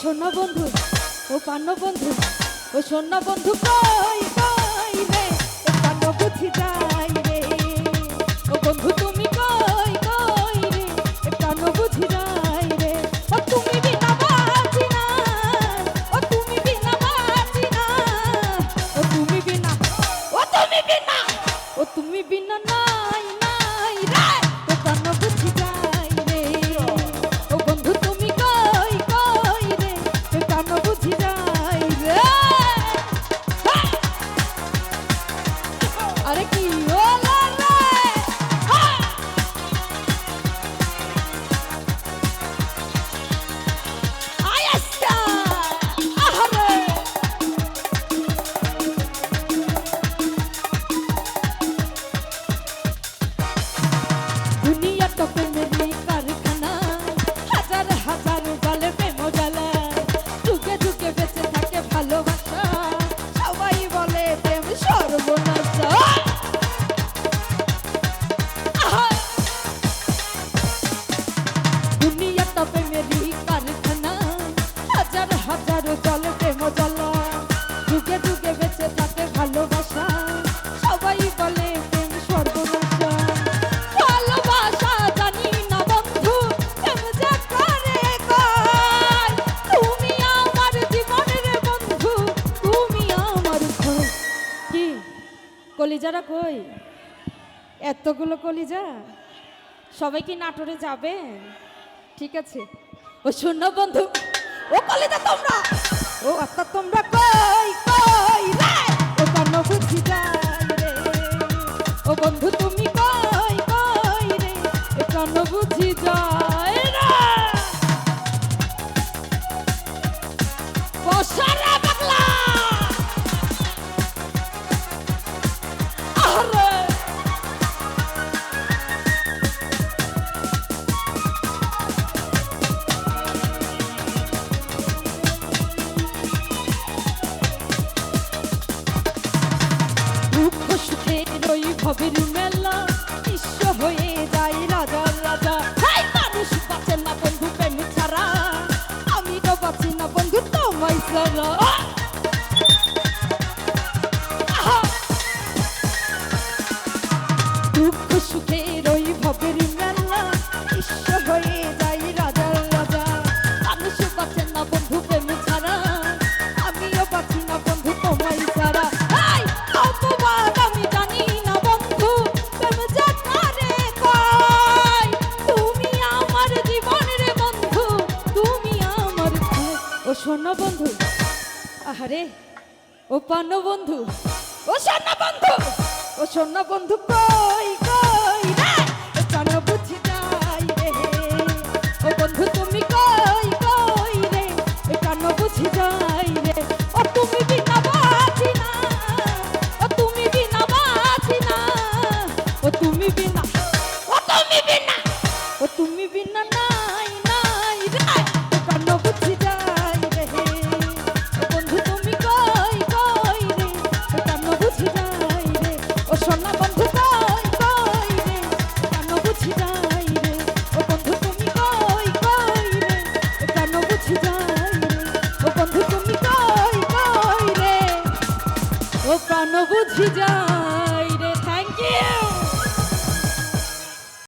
সোনা বন্ধু ও পান্ন বন্ধু ও সোনা বন্ধু কই কই রে? পান্ন বুঝি যাই হাজার হাজার জলে প্রেম জ্বালায় যুগে যুগে বেঁচে থাকে ভালোবাসা। সবাই বলে প্রেম সর্বনাশা। বন্ধু তুমি আমার কি? কলিজারা কই? এতগুলো কলিজা? সবাই কি নাটোরে যাবে? ঠিক আছে। ও শূন্য বন্ধু। ও কলিজা তোমরা। ও আত্মা তোমরা কই কই রে? ও কান্ন বুঝি যাই রে? ও বন্ধু, তুমি কই কই রে? এ কান্ন বুঝি যায় ওই ভবের মেলা বিশ্ব হয়ে যায় রাজা রাজা। হাই মানুষ বাঁচে না বন্ধু প্রেম ছাড়া। আমি তো বাঁচি না বন্ধু, তোমায় ছাড়া। সুখের ও শোনো বন্ধু। আহারে, ও পান্ন বন্ধু। ও সোনা বন্ধু। ও সোনা বন্ধু কই কই রে? প্রাণ বুঝি যাই রে। ও বন্ধু তুমি কই কই রে? প্রাণ বুঝি যাই রে। ও তুমি বাঁচি না। ও তুমি বিনা বাঁচি না। ও তুমি ও তুমি বিনা ও প্রাণ বুঝি যাই